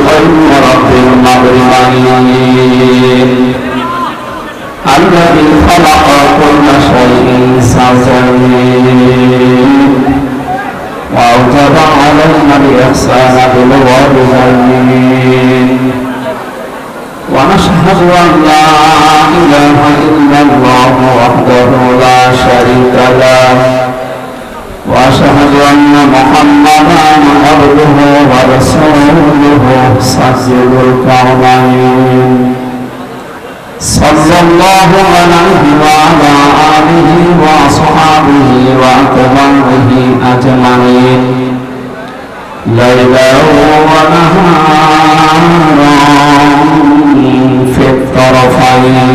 القيوم رب القبر والنيل الذي خلق كل شيء سوى وأوجب علينا الإحسان بالوالدين ونشهد أن لا إله إلا الله وحده لا شريك له. وأشهد أن محمدا عبده ورسوله صلى الله عليه وعلى آله وأصحابه وأتباعه أجمعين. ليلا ونهارا في الطرفين.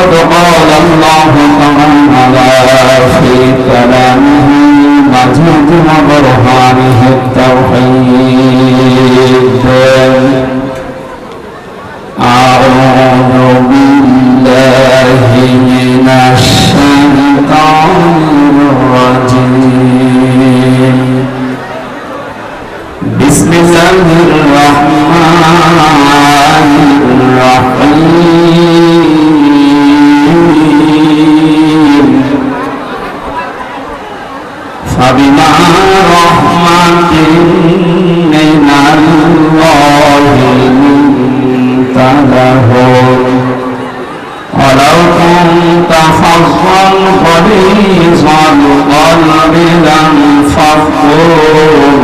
فقد قال الله تعالى في كلامه مجيد وبرهانه التوحيد أعوذ بالله من الشيطان الرجيم بسم الله الرحمن الرحيم. غليظ القلب لانفضوا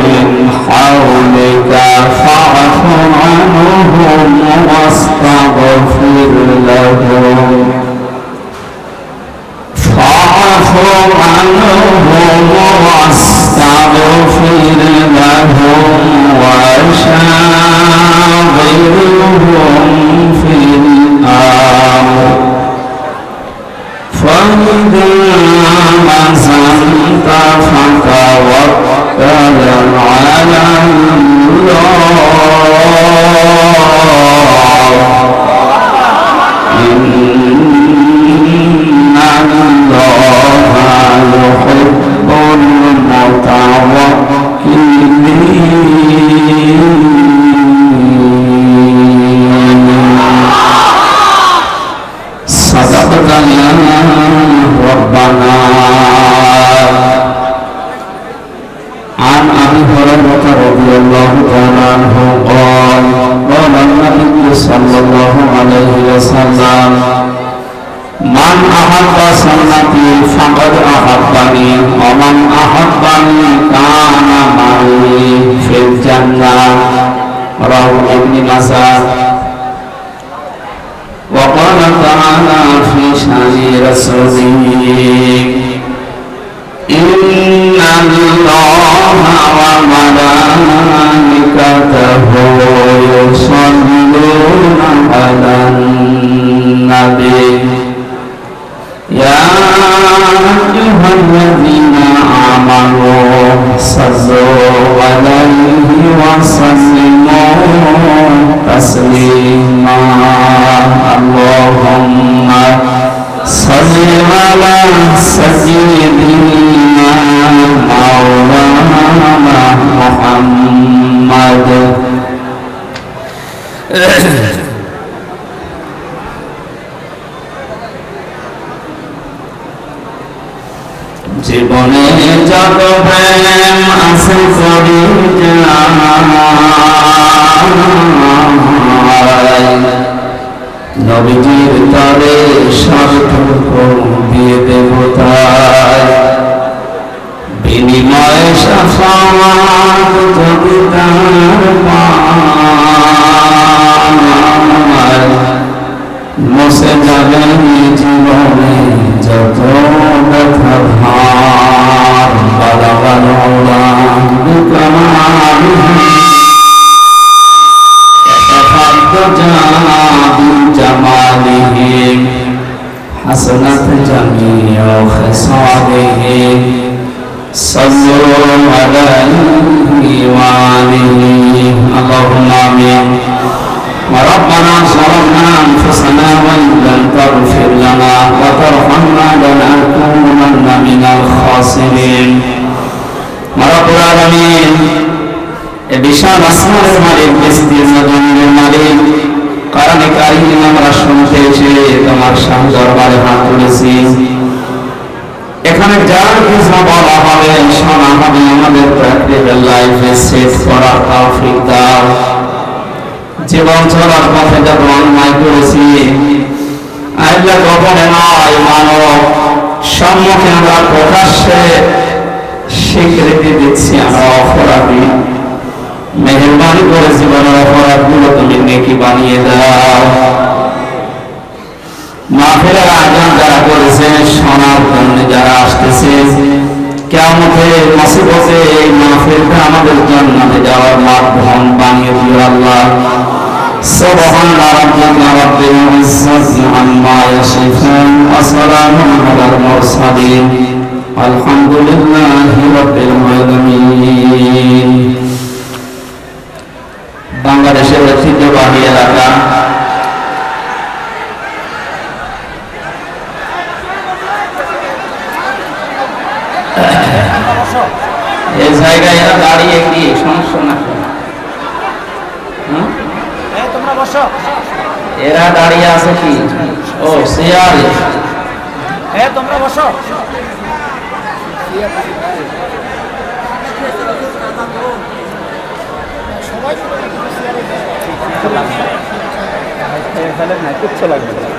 من حولك فاعف عنهم واستغفر لهم فاعف عنهم জীবনে যত প্রেম আছে করি নবীজির তরে সবটুকু দিয়ে দেবতায়। বিনিময় সাফাত যদি তার পায় মুছে যাবে জীবনে صلوا عليه وآله اللهم آمين وربنا ظلمنا أنفسنا وإن لم تغفر لنا وترحمنا لنكونن من الخاسرين رب العالمين এ বিশাল আসমানের মালিক বিস্তীর্ণ জমিনের মালিক কারণে কারিম আমরা শুনতে এসে তোমার সামনে দরবারে হাত তুলেছি এখানে যার কিছু বলা হবে শোনা হবে আমাদের প্র্যাকটিক্যাল লাইফে সেট করার তৌফিক দাও। জীবন চলার পথে যত অন্যায় করেছি। আইলে গোপনে নয় মানব সম্মুখে আমরা প্রকাশ্যে স্বীকৃতি দিচ্ছি আমরা অপরাধী। মেহরবানি করে জীবনের অপরাধগুলো তুমি নেকি বানিয়ে দাও। মাহফিলের আয়োজন যারা করেছে শোনার জন্য যারা আসতেছে কেমতে মুসিবতে এই মাহফিলটা আমাদের জান্নাতে যাওয়ার মাধ্যম বানিয়ে দিও আল্লাহ سبحان ربك رب العزة عما يصفون وسلام على المرسلين والحمد لله رب العالمين বাংলাদেশের ঐতিহ্যবাহী এলাকা এই জায়গায় এরা দাঁড়িয়ে কি? সমস্যা না? এরা দাঁড়িয়ে আছে কি? ও চেয়ারে এ তোমরা বসো। কিচ্ছু লাগবে না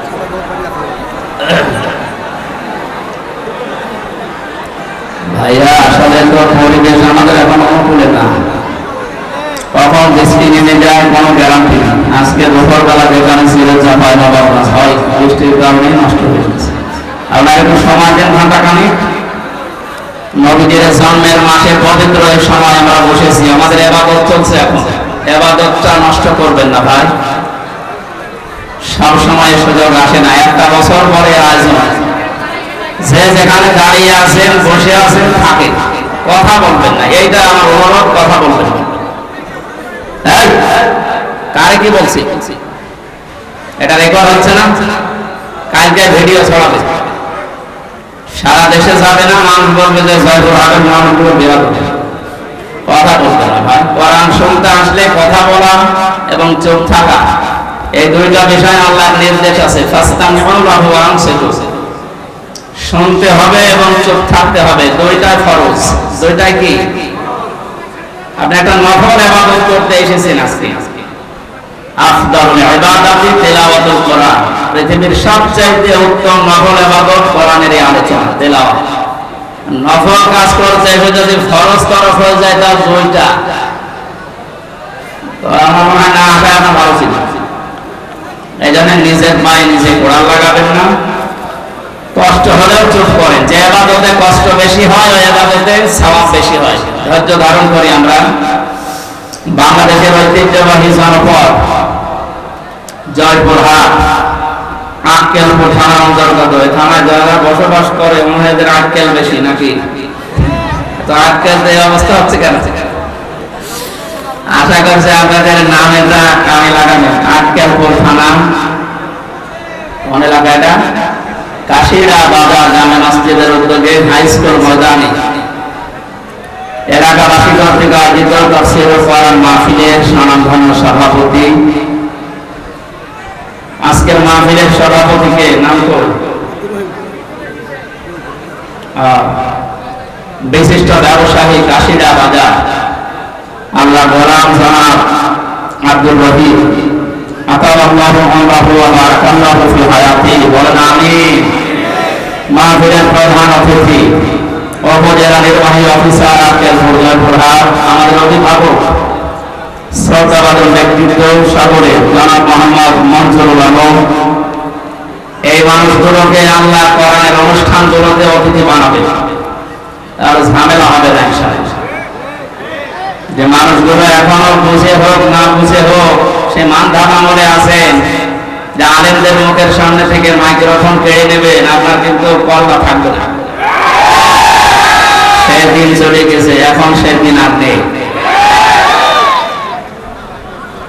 ভাইয়া, আসলে তো পরিবেশ আমাদের এখন অনুকূলে না। জন্মের মাসে পবিত্র এই সময় আমরা বসেছি। আমাদের এবাদত চলছে এখন। এবাদতটা নষ্ট করবেন না ভাই। সব সময় সুযোগ আসে না। একটা বছর পরে আয়োজন। যে যেখানে দাঁড়িয়ে আছেন, বসে আছেন, থাকে। কথা বলবেন না। এইটা আমার অনুরোধ, কথা বলবেন। কারে কি বলছি? এটা রেকর্ড হচ্ছে না? কালকে ভিডিও ছড়াবে। সারা দেশে যাবে না, মানুষ বলবে যে জয়পুর হাটের মানুষগুলো বিরাট কথা বলতে না ভাই, কোরআন শুনতে আসলে কথা বলা এবং চুপ থাকা, এই দুইটা বিষয় আল্লাহর নির্দেশ আছে। শুনতে হবে এবং চুপ থাকতে হবে। দুইটাই ফরজ। দুইটাই কি? আপনি একটা নফল ইবাদত করতে এসেছেন আজকে। আফদালুল ইবাদাতি তিলাওয়াতুল কোরআন। পৃথিবীর সবচাইতে উত্তম নফল ইবাদত কোরআনের আলোচনা, তেলাওয়াত। নফল কাজ করতে এসে যদি ফরজ তরফ হয়ে যায় তার দুইটা। তো আমার মনে হয় না আসা ভালো ছিল এই জন্য নিজের পায়ে নিজে কোরআন লাগাবেন না কষ্ট হলেও চুপ করেন যে এবাদতে কষ্ট বেশি হয়, ওই এবাদতে সওয়াব বেশি হয়। ধৈর্য ধারণ করি আমরা। বাংলাদেশের ঐতিহ্যবাহী জনপদ, জয়পুরহাট, আক্কেলপুর থানার অন্তর্গত। এই থানায় যারা বসবাস করে ওনাদের আক্কেল বেশি নাকি? তো আক্কেল এই অবস্থা হচ্ছে কেন? আশা করছি আপনাদের নামেটা কামে লাগানো আক্কেলপুর থানা কোন এলাকা এটা কাশিরা বাজার জামে মসজিদের উদ্যোগে হাই স্কুল ময়দানে। এলাকাবাসী কর্তৃক আয়োজিত তফসির কোরআন মাহফিলের স্বনামধন্য সভাপতি। আজকের মাহফিলের সভাপতিকে নাম করুন বিশিষ্ট ব্যবসায়ী কাশিরা বাজার। আল্লাহ গোলাম জনাব আব্দুল রহিম। আতাল্লাহু আমরাহু ওয়া বারাকাল্লাহু ফি হায়াতি। বলেন, আমিন। মাহফিলের প্রধান অতিথি উপজেলা নির্বাহী অফিসার আকেল মুরজাপুরহাট আমাদের অভিভাবক, শ্রদ্ধাবাদন ব্যক্তিত্ব সাগরে, জনাব মোহাম্মদ মনসুরুল আলম। এই মানুষগুলোকে আল্লাহ কোরআনের অনুষ্ঠানগুলোতে অতিথি বানাবে। আর ঝামেলা হবে না যে মানুষগুলো এখনও বুঝে হোক, না বুঝে হোক, সে মান ধারণা আছেন। যে আলেমদের মুখের সামনে থেকে মাইক্রোফোন কেড়ে নেবেন আপনার কিন্তু পর্দা থাকবে না। সেদিন চলে গেছে, এখন সেদিন আর নেই।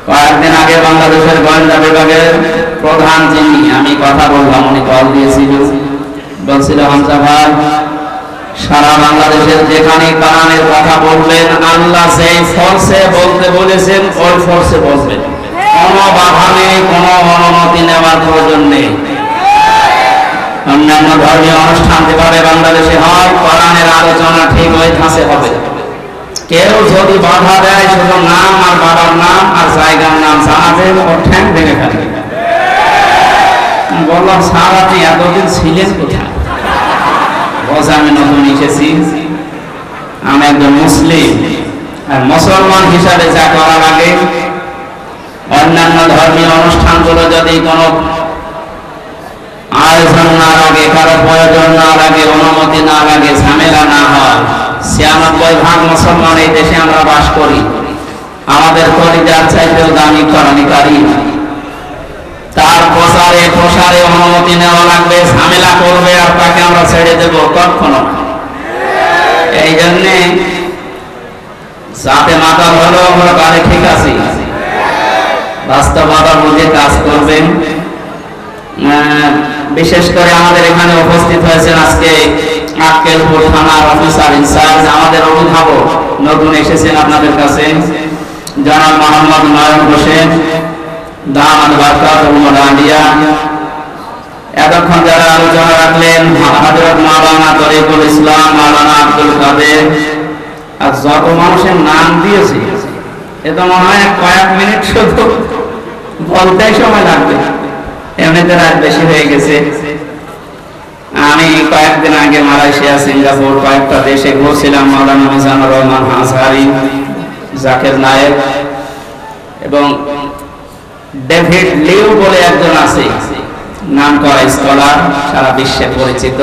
কয়েকদিন আগে বাংলাদেশের গোয়েন্দা বিভাগের প্রধান যিনি, আমি কথা বললাম, উনি কল দিয়েছিল। বলছিল, হামজা ভাই, সারা বাংলাদেশের যেখানে কোরআনের কথা বলবেন, আল্লাহ সেই ফোর্সে বলতে বলেছেন, ওই ফোর্সে বলবেন। কোনো বাধা নেই কোনো অনুমতি নেওয়ার প্রয়োজন নেই। অন্যান্য ধর্মীয় অনুষ্ঠান যেভাবে বাংলাদেশে হয়, কোরআনের আলোচনা ঠিক ওই ধাঁচে হবে। কেউ যদি বাধা দেয়, শুধু নাম আর বাবার নাম আর জায়গার নাম জানাবে ওর ঠ্যাং ভেঙে ফেলবে। বললাম স্যার, আপনি এতদিন ছিলেন কোথায়? বলছে, আমি নতুন এসেছি। আমি একজন মুসলিম। আর মুসলমান হিসাবে যা করা লাগে অন্যান্য ধর্মীয় অনুষ্ঠানগুলো যদি কোনো আয়োজন না লাগে, কারও প্রয়োজন না লাগে, অনুমতি না লাগে, ঝামেলা না হয়, ছিয়ানব্বই ভাগ মুসলমান এই দেশে আমরা বাস করি। আমাদের কলিজার চাইতেও দামি করানিকারী তার প্রসারে প্রসারে অনুমতি নেওয়া লাগবে, ঝামেলা করবে আর তাকে আমরা ছেড়ে দেব কখনো। এই জন্যে সাথে মাথা হলো আমরা বাড়ি ঠিক আছি। বাস্তবতা বুঝে কাজ করবেন। বিশেষ করে আমাদের এখানে উপস্থিত হয়েছেন আজকে আক্কেলপুর থানার অফিসার ইনচার্জ আমাদের অভিভাবক নতুন এসেছেন আপনাদের কাছে। জনাব মোহাম্মদ নয়ন হোসেন, দামাদ বারকাত আলিয়া। এতক্ষণ যারা আলোচনা রাখলেন, হজরত মাওলানা তরিকুল ইসলাম, মাওলানা আব্দুল কাদের। আর যত মানুষের নাম দিয়েছে, এ তো মনে হয় কয়েক মিনিট শুধু বলতেই সময় লাগবে। এমনিতে রাত বেশি হয়ে গেছে। আমি কয়েকদিন আগে মালয়েশিয়া, সিঙ্গাপুর কয়েকটা দেশে ঘুরছিলাম, মাওলানা মিজানুর রহমান হাসারি জাকের নায়েক এবং ডেভিড লিউ বলে একজন আছে। নাম করা স্কলার সারা বিশ্বে পরিচিত।